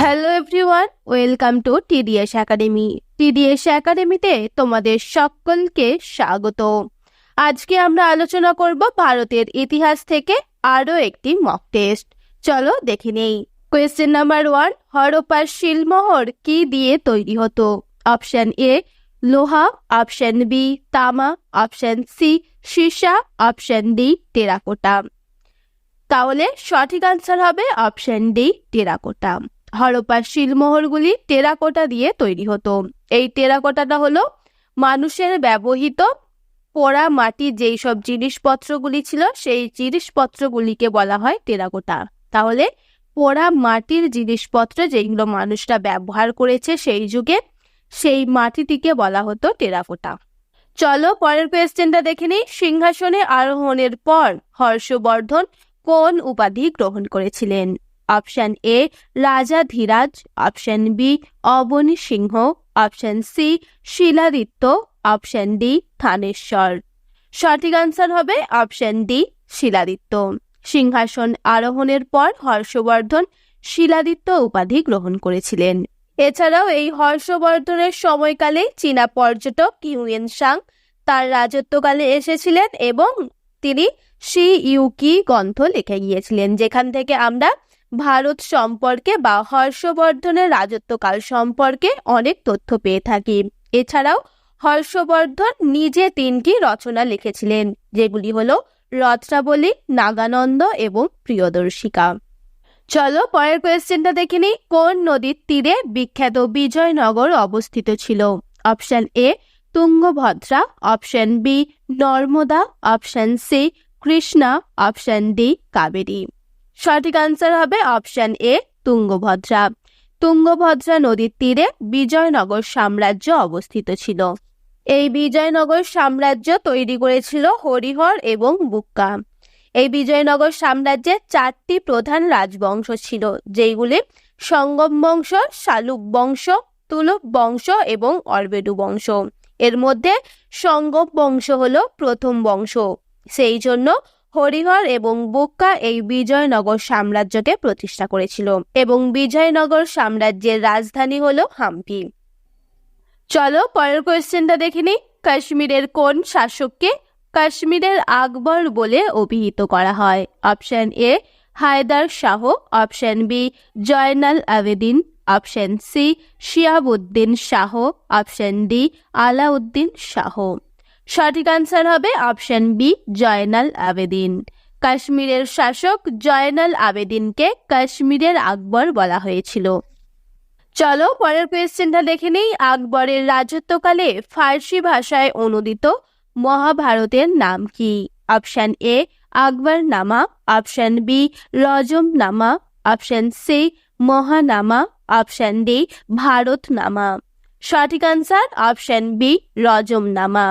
Hello everyone welcome to TDS academy TDS একাডেমিতে তোমাদের সকলকে স্বাগত। আজকে আমরা আলোচনা করব ভারতের ইতিহাস থেকে আরও একটি মক টেস্ট চলো দেখে নেই। কোয়েশ্চেন নাম্বার ওয়ান হরপ্পার শিলমোহর কি দিয়ে তৈরি হতো? অপশন এ লোহা। অপশন বি তামা। অপশন সি সীসা। Option D terracotta. তাহলে সঠিক আনসার হবে অপশন ডি টেরাকোটা। হরপ্পার শিলমোহরগুলি টেরাকোটা দিয়ে তৈরি হতো। এই টেরাকোটাটা হলো মানুষের ব্যবহৃত পোড়া মাটির যেই সব জিনিসপত্রগুলি ছিল, সেই জিনিসপত্রগুলিকে বলা হয় টেরাকোটা। তাহলে পোড়া মাটির জিনিসপত্র যেগুলো মানুষরা ব্যবহার করেছে সেই যুগে, সেই মাটিটিকে বলা হতো টেরাকোটা। চলো পরের কোয়েশ্চেনটা দেখে নিই। সিংহাসনে আরোহণের পর হর্ষবর্ধন কোন উপাধি গ্রহণ করেছিলেন? অপশন এ রাজা Dhiraj option B Avani Singh option C Shiladitya option D Thaneshwar সঠিক আনসার হবে অপশন ডি শিলাদিত্য সিংহাসন আরোহণের পর হর্ষবর্ধন শিলাদিত্য উপাধি গ্রহণ করেছিলেন। এছাড়াও এই হর্ষবর্ধনের সময়কালে চীনা পর্যটক কিউয়েন সাং তার রাজত্বকালে এসেছিলেন এবং তিনি শি ইউকি গ্রন্থ লিখে গিয়েছিলেন, যেখান থেকে আমরা ভারত সম্পর্কে বা হর্ষবর্ধনের রাজত্বকাল সম্পর্কে অনেক তথ্য পেয়ে থাকি। এছাড়াও হর্ষবর্ধন নিজে তিনটি রচনা লিখেছিলেন, যেগুলি হল রত্নাবলী, নাগানন্দ এবং প্রিয়দর্শিকা। চলো পরের কোয়েশ্চেনটা দেখে নিই। কোন নদীর তীরে বিখ্যাত বিজয়নগর অবস্থিত ছিল? Option A, Tungabhadra, option B, Narmada, option C, Krishna, option D, Kaveri. সঠিক আনসার হবে অপশন এ তুঙ্গভদ্রা। তুঙ্গভদ্রা নদীর তীরে বিজয়নগর সাম্রাজ্য অবস্থিত ছিল। এই বিজয়নগর সাম্রাজ্য তৈরি করেছিল হরিহর এবং বুক্কা। এই বিজয়নগর সাম্রাজ্যের চারটি প্রধান রাজবংশ ছিল, যেইগুলি সঙ্গম বংশ, শালুক বংশ, তুলুক বংশ এবং অরবেডু বংশ। এর মধ্যে সঙ্গম বংশ হলো প্রথম বংশ। সেই জন্য হরিহর এবং বুক্কা এই বিজয়নগর সাম্রাজ্যকে প্রতিষ্ঠা করেছিল এবং বিজয়নগর সাম্রাজ্যের রাজধানী হল হাম্পি। চলো পরের কোয়েশ্চেনটা দেখে কাশ্মীরের কোন শাসককে কাশ্মীরের আকবর বলে অভিহিত করা হয়? Option A Haidar Shah. Option B Zainul Abedin. Option C Shihabuddin Shah. Option D Alauddin Shah. সঠিক আনসার হবে অপশন বি জয়নাল আবেদিন। কাশ্মীরের শাসক জয়নাল আবেদিনকে কাশ্মীরের আকবর বলা হয়েছিল। চলো পরের কোয়েশ্চেনটা দেখে নেই। আকবরের রাজত্বকালে ফার্সি ভাষায় অনুদিত মহাভারতের নাম কি? অপশন এ আকবর নামা option B Razmnama option C Mahanama. Option D Bharatnama সঠিক আনসার অপশন বি রজম নামা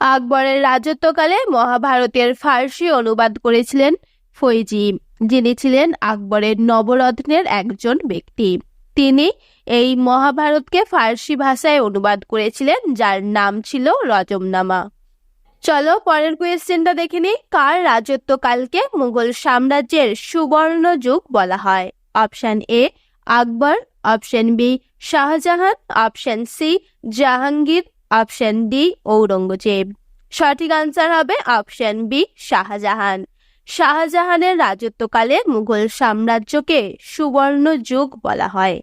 আকবরের রাজত্বকালে মহাভারতের ফার্সি অনুবাদ করেছিলেন ফৈজি, যিনি ছিলেন আকবরের নবরত্নের একজন ব্যক্তি। তিনি এই মহাভারতকে ফার্সি ভাষায় অনুবাদ করেছিলেন, যার নাম ছিল রজমনামা। চলো পরের কোয়েশ্চেনটা দেখে নিই। কার রাজত্বকালকে মুঘল সাম্রাজ্যের সুবর্ণ যুগ বলা হয়? Option A Akbar. Option B Shahjahan. Option C Jahangir. Option D Aurangzeb সঠিক আনসার হবে অপশন বি শাহজাহান শাহজাহানের রাজত্বকালে মুঘল সাম্রাজ্যকে সুবর্ণ যুগ বলা হয়।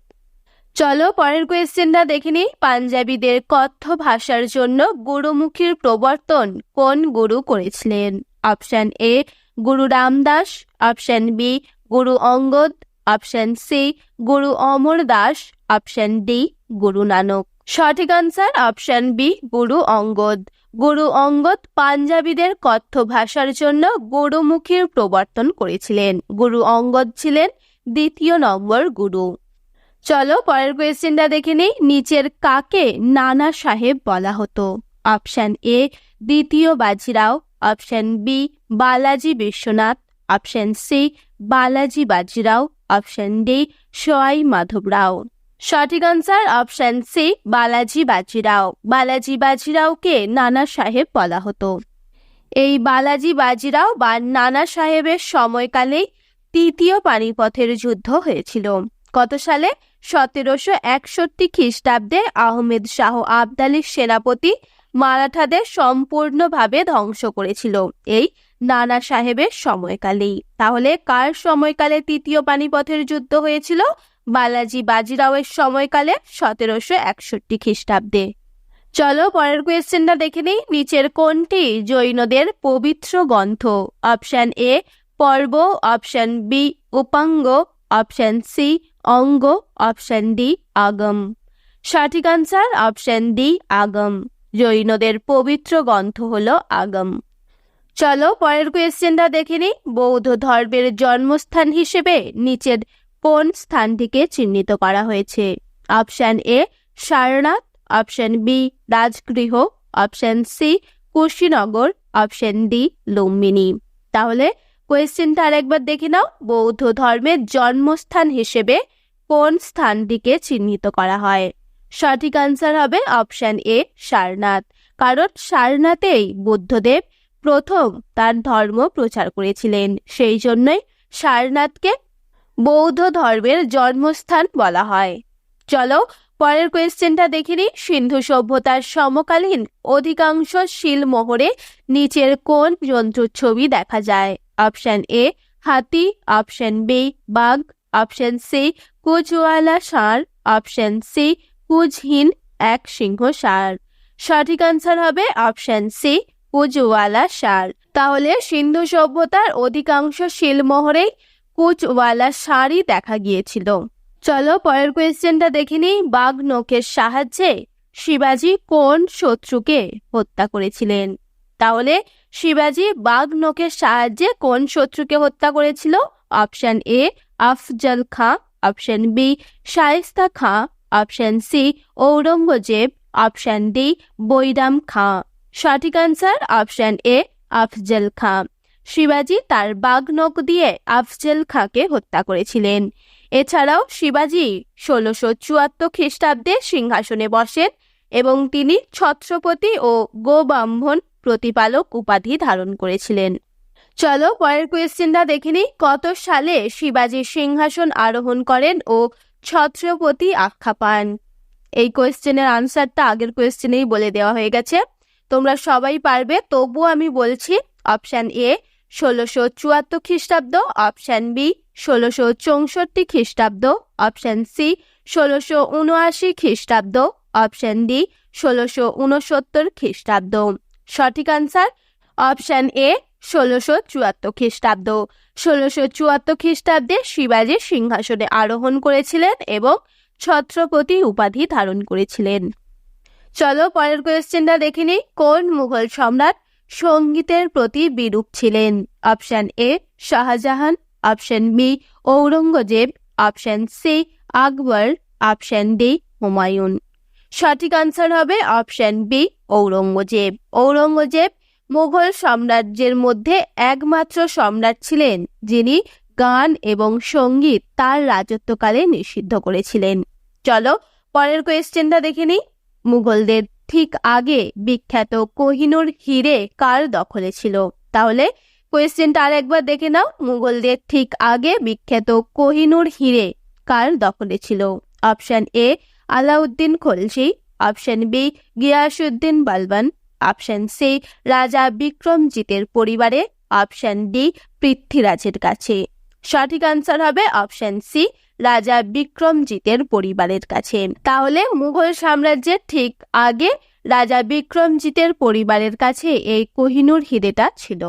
চলো পরের কোয়েশ্চেনটা দেখে নিই। পাঞ্জাবিদের কথ্য ভাষার জন্য গুরুমুখীর প্রবর্তন কোন গুরু করেছিলেন? অপশন এ গুরু রামদাস। অপশন বি গুরু Angad. Option C Guru Amar Das. Option D Guru Nanak. সঠিক আনসার অপশন বি গুরু অঙ্গদ। গুরু অঙ্গদ পাঞ্জাবিদের কথ্য ভাষার জন্য গুরুমুখীর প্রবর্তন করেছিলেন। গুরু অঙ্গদ ছিলেন দ্বিতীয় নম্বর গুরু। চলো পরের কোয়েশ্চেনটা দেখে নিই, নিচের কাকে নানা সাহেব বলা হতো? অপশন এ দ্বিতীয় Bajirao. Option B Balaji Vishwanath. Option C Balaji Bajirao. Option D Sawai Madhavrao. সঠিক answer option C Balaji Bajirao. Balaji বাজিরাওকে Nana সাহেব বলা হতো। এই বালাজি বাজিরাও বা নানা সাহেবের সময়কালে তৃতীয় পানিপথের যুদ্ধ হয়েছিল। কত সালে? সতেরোশো একষট্টি খ্রিস্টাব্দে আহমেদ শাহ আবদালির সেনাপতি মারাঠাদের সম্পূর্ণভাবে ধ্বংস করেছিল এই নানা সাহেবের সময়কালেই। তাহলে কার সময়কালে তৃতীয় পানিপথের যুদ্ধ হয়েছিল? বালাজি বাজিরাওয়ের সময়কালে সতেরোশো একষট্টি খ্রিস্টাব্দে। চলো পরের কোয়েশ্চেনটা দেখে নিই। নিচের কোনটি জৈনদের পবিত্র গ্রন্থ? অপশন এ পর্ব। অপশন বি উপাঙ্গ। অপশন সি অঙ্গ। অপশন ডি আগম। সঠিক আনসার অপশন ডি আগম। জৈনদের পবিত্র গ্রন্থ হল আগম। চলো পরের কোয়েশ্চেনটা দেখে নিই। বৌদ্ধ ধর্মের জন্মস্থান হিসেবে নিচের কোন স্থানটিকে চিহ্নিত করা হয়েছে? Option A, Sarnath. Option B, Rajgriha. Option C, Kushinagar. Option D, Lumbini. তাহলে কোয়েশ্চেনটা আরেকবার দেখে নাও। বৌদ্ধ ধর্মের জন্মস্থান হিসেবে কোন স্থানটিকে চিহ্নিত করা হয়? সঠিক আনসার হবে অপশন এ, সারনাথ। কারণ সারনাথেই বুদ্ধদেব প্রথম তার ধর্ম প্রচার করেছিলেন। সেই জন্যই সারনাথকে বৌদ্ধ ধর্মের জন্মস্থান বলা হয়। চলো, পরের কোয়েশ্চেনটা দেখে নিই। সিন্ধু সভ্যতার সমকালীন অধিকাংশ শিলমোহরে নিচের কোন জন্তুর ছবি দেখা যায়? অপশন এ হাতি। অপশন বি বাঘ। অপশন সি কুচওয়ালা ষাঁড়। অপশন সি কুচহীন এক সিংহ ষাঁড়। সঠিক আনসার হবে অপশন সি কুচওয়ালা ষাঁড়। তাহলে সিন্ধু সভ্যতার অধিকাংশ শিলমোহরেই কুচওয়ালা শাড়ি দেখা গিয়েছিল। চলো পরের কোয়েশ্চেনটা দেখে নিই, বাঘ নখের সাহায্যে শিবাজি কোন শত্রুকে হত্যা করেছিলেন? তাহলে শিবাজি বাঘ নখের সাহায্যে কোন শত্রুকে হত্যা করেছিল? Option A Afzal Khan option B Shaista Khan option C Aurangzeb option D Bairam Khan. সঠিক answer option A Afzal Khan. শিবাজি তার বাঘ নখ দিয়ে আফজল খাঁকে হত্যা করেছিলেন। এছাড়াও শিবাজি ষোলোশো চুয়াত্তর খ্রিস্টাব্দে সিংহাসনে বসেন এবং তিনি ছত্রপতি ও গোব্রাহ্মণ প্রতিপালক উপাধি ধারণ করেছিলেন। চলো পরের কোয়েশ্চেনটা দেখে নিই। কত সালে শিবাজি সিংহাসন আরোহণ করেন ও ছত্রপতি আখ্যা পান? এই কোয়েশ্চেনের আনসারটা আগের কোয়েশ্চেনেই বলে দেওয়া হয়ে গেছে। তোমরা সবাই পারবে, তবুও আমি বলছি অপশান এ ষোলোশো চুয়াত্তর খ্রিস্টাব্দ অপশান বি ষোলোশো চৌষট্টি খ্রিস্টাব্দ অপশান সি ষোলোশো উনআশি খ্রিস্টাব্দ অপশান ডি ষোলোশো উনসত্তর খ্রিস্টাব্দ। সঠিক আনসার অপশান এ ষোলোশো চুয়াত্তর খ্রিস্টাব্দ। ষোলোশো চুয়াত্তর খ্রিস্টাব্দে শিবাজি সিংহাসনে আরোহণ করেছিলেন এবং ছত্রপতি উপাধি ধারণ করেছিলেন। চলো পরের কোয়েশ্চেনটা দেখে নিই। কোন মুঘল সম্রাট সঙ্গীতের প্রতি বিরূপ ছিলেন। Option A, Shahjahan, option B, Aurangzeb, option C, Akbar, option D, Humayun. সঠিক আনসার হবে অপশন বি, ঔরঙ্গজেব। ঔরঙ্গজেব মুঘল সাম্রাজ্যের মধ্যে একমাত্র সম্রাট ছিলেন, যিনি গান এবং সংগীত তার রাজত্বকালে নিষিদ্ধ করেছিলেন। চলো পরের কোয়েশ্চেনটা দেখে নিই। মুঘলদের ঠিক আগে বিখ্যাত কোহিনুর হিরে কার দখলে ছিল? তাহলে কোয়েশ্চেনটা আর একবার দেখে নাও। মুঘলদের ঠিক আগে বিখ্যাত কোহিনুর হিরে কার দখলে ছিল? Option A Alauddin Khalji option B Ghiyasuddin Balban. Option C রাজা বিক্রমজিতের পরিবারে। অপশন ডি পৃথ্বীরাজের কাছে। সঠিক আনসার হবে অপশন সি রাজা বিক্রমজিতের পরিবারের কাছে। তাহলে মুঘল সাম্রাজ্যের ঠিক আগে রাজা বিক্রমজিতের পরিবারের কাছে এই কোহিনুর হিরেটা ছিল।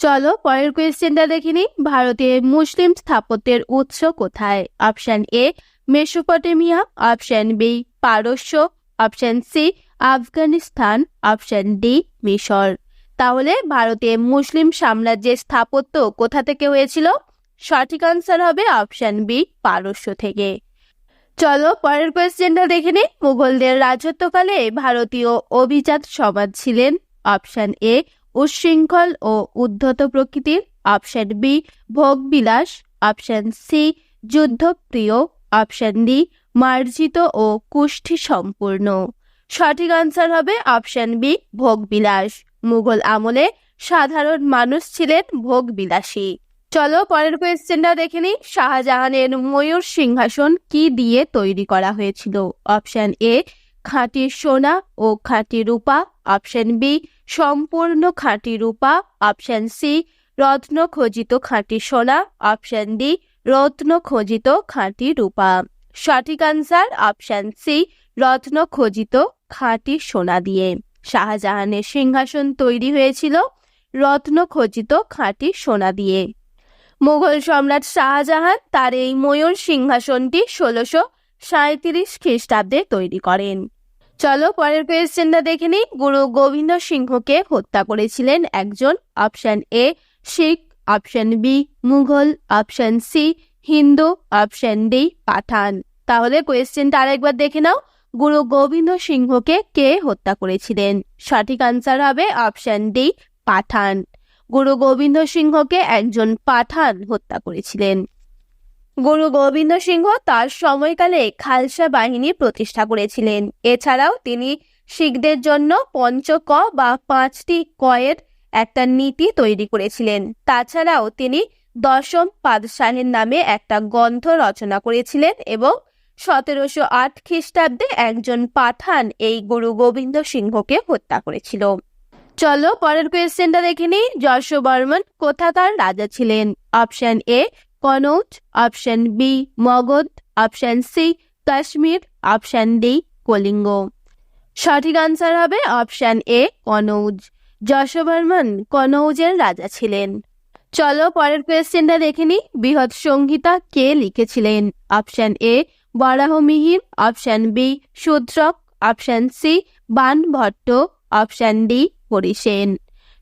চলো পরের কোয়েশ্চেনটা দেখে নিই। ভারতে মুসলিম স্থাপত্যের উৎস কোথায়? Option A Mesopotamia option B পারস্য option C Afghanistan option D মিশর। তাহলে ভারতে মুসলিম সাম্রাজ্যের স্থাপত্য কোথা থেকে হয়েছিল? সঠিক আনসার হবে অপশন বি পারস্য থেকে। চলো পরের কোয়েশ্চেনটা দেখে নিই। মুঘলদের রাজত্বকালে ভারতীয় অভিজাত সমাজ ছিলেন অপশন এ উচ্ছৃঙ্খল ও উদ্ধত প্রকৃতির অপশন বি ভোগবিলাস অপশন সি যুদ্ধপ্রিয় অপশন ডি মার্জিত ও কুষ্ঠি সম্পূর্ণ সঠিক আনসার হবে অপশন বি ভোগবিলাস। মুঘল আমলে সাধারণ মানুষ ছিলেন ভোগবিলাসী। চলো পরের কোয়েশ্চেনটা দেখে নিই। শাহজাহানের ময়ূর সিংহাসন কি দিয়ে তৈরি করা হয়েছিল? অপশন এ খাঁটি সোনা ও খাঁটি রূপা। অপশন বি সম্পূর্ণ খাঁটি রূপা। অপশন সি রত্ন খচিত খাঁটি সোনা। অপশন ডি রত্ন খচিত খাঁটি রূপা। সঠিক আনসার অপশন সি রত্ন খচিত খাঁটি সোনা দিয়ে। শাহজাহানের সিংহাসন তৈরি হয়েছিল রত্ন খচিত খাঁটি সোনা দিয়ে। মুঘল সম্রাট শাহজাহান তার এই ময়ূর সিংহাসনটি ষোলোশো সাঁত্রিশ খ্রিস্টাব্দে তৈরি করেন। চলো পরের কোয়েশ্চেনটা দেখে নিই। গুরু গোবিন্দ সিংহকে হত্যা করেছিলেন একজন option A Sikh option B Mughal option C Hindu option D Pathan. তাহলে কোয়েশ্চেনটা আরেকবার দেখে নাও। গুরু গোবিন্দ সিংহকে কে হত্যা করেছিলেন? সঠিক আনসার হবে অপশন ডি পাঠান। গুরু গোবিন্দ সিংহকে একজন পাঠান হত্যা করেছিলেন। গুরু গোবিন্দ সিংহ তার সময়কালে খালসা বাহিনী প্রতিষ্ঠা করেছিলেন। এছাড়াও তিনি শিখদের জন্য পঞ্চক বা পাঁচটি কয়ের একটা নীতি তৈরি করেছিলেন। তাছাড়াও তিনি দশম পাদশাহের নামে একটা গ্রন্থ রচনা করেছিলেন এবং সতেরোশো আট খ্রিস্টাব্দে একজন পাঠান এই গুরু গোবিন্দ সিংহকে হত্যা করেছিল। চলো পরের কোয়েশ্চেনটা দেখে নিই। যশবর্মন কোথাকার রাজা ছিলেন? Option A Kannauj option B Magadh option C Kashmir option D Kalinga সঠিক আনসার হবে অপশন এ কনৌজ যশবর্মন কনৌজের রাজা ছিলেন। চলো পরের কোয়েশ্চেনটা দেখে নিই। বৃহৎ সংহিতা কে লিখেছিলেন? Option A Varahamihira option B Shudraka option C Bana Bhatta option D Harisena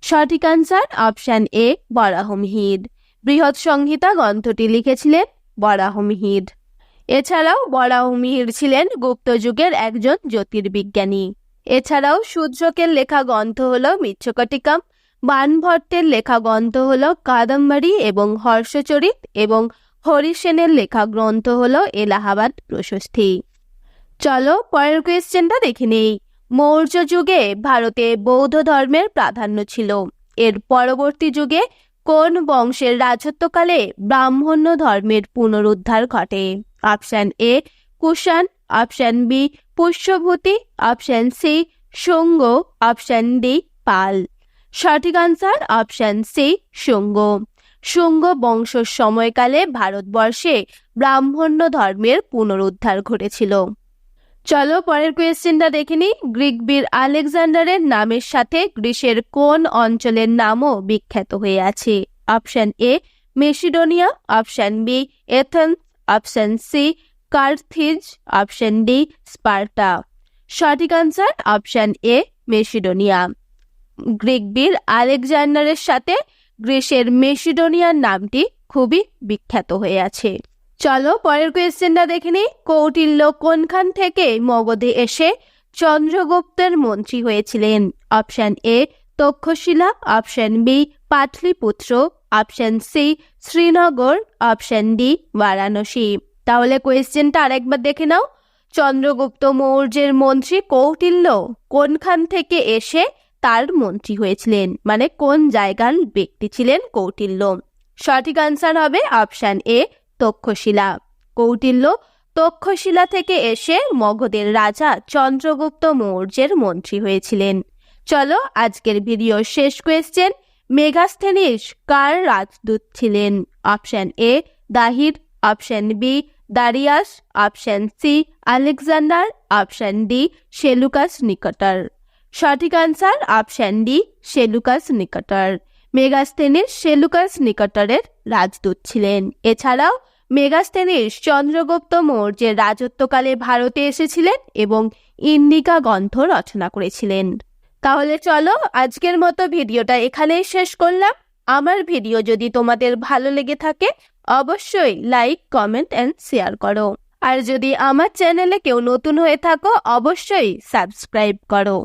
সঠিক আনসার অপশন এ বরাহমিহির বৃহৎ সংহিতা গ্রন্থটি লিখেছিলেন বরাহমিহির এছাড়াও বরাহমিহির ছিলেন গুপ্ত যুগের একজন জ্যোতির্বিজ্ঞানী। এছাড়াও শূদ্রকের লেখা গ্রন্থ হল মিচ্ছকটিকাম, বানভট্টের লেখা গ্রন্থ হল কাদম্বরী এবং হর্ষচরিত এবং হরিসেনের লেখা গ্রন্থ হল এলাহাবাদ প্রশস্তি। চলো পরের কোয়েশ্চেনটা দেখে নেই। মৌর্য যুগে ভারতে বৌদ্ধ ধর্মের প্রাধান্য ছিল। এর পরবর্তী যুগে কোন বংশের রাজত্বকালে ব্রাহ্মণ্য ধর্মের পুনরুদ্ধার ঘটে? Option A Kushan. Option B Pushyabhuti. Option C Shunga. Option D Pala. সঠিক answer option C Shunga. Shunga বংশ সময়কালে ভারতবর্ষে ব্রাহ্মণ্য ধর্মের পুনরুদ্ধার ঘটেছিল। চলো পরের কোয়েশ্চেনটা দেখে গ্রিক বীর আলেকজান্ডারের নামের সাথে গ্রিসের কোন অঞ্চলের নামও বিখ্যাত হয়ে আছে? Option A Macedonia option B Athens option C Carthage option D Sparta সঠিক answer option A Macedonia Greek বীর আলেকজান্ডারের সাথে গ্রিসের মেসিডোনিয়ার নামটি খুবই বিখ্যাত হয়ে আছে। চলো পরের কোয়েশ্চেনটা দেখে নিই। কৌটিল্য কোনখান থেকে মগধে এসে চন্দ্রগুপ্তের মন্ত্রী হয়েছিলেন? Option A Taxila. Option B Pataliputra. Option C Srinagar. Option D Varanasi. তাহলে কোয়েশ্চেনটা আরেকবার দেখে নাও। চন্দ্রগুপ্ত মৌর্যের মন্ত্রী কৌটিল্য কোনখান থেকে এসে তার মন্ত্রী হয়েছিলেন? মানে কোন জায়গার ব্যক্তি ছিলেন কৌটিল্য? সঠিক আনসার হবে অপশন এ তক্ষশিলা। কৌটিল্য তক্ষশিলা থেকে এসে মগধের রাজা চন্দ্রগুপ্ত মৌর্যের মন্ত্রী হয়েছিলেন। চলো আজকের ভিডিও শেষ কোয়েশ্চেন মেগাস্থেনিস কার রাজদূত ছিলেন? Option A Dahir. Option B Darius. Option C Alexander. Option D Seleucus Nicator. সঠিক answer option D Seleucus Nicator. Megasthenes Seleucus নিকটারের রাজদূত ছিলেন। এছাড়াও মেগাস্থেনিস চন্দ্রগুপ্ত মৌর্যের রাজত্বকালে ভারতে এসেছিলেন এবং ইন্ডিকা গ্রন্থ রচনা করেছিলেন। তাহলে চলো আজকের মতো ভিডিওটা এখানেই শেষ করলাম। আমার ভিডিও যদি তোমাদের ভালো লেগে থাকে, অবশ্যই লাইক, কমেন্ট অ্যান্ড শেয়ার করো। আর যদি আমার চ্যানেলে কেউ নতুন হয়ে থাকো, অবশ্যই সাবস্ক্রাইব করো।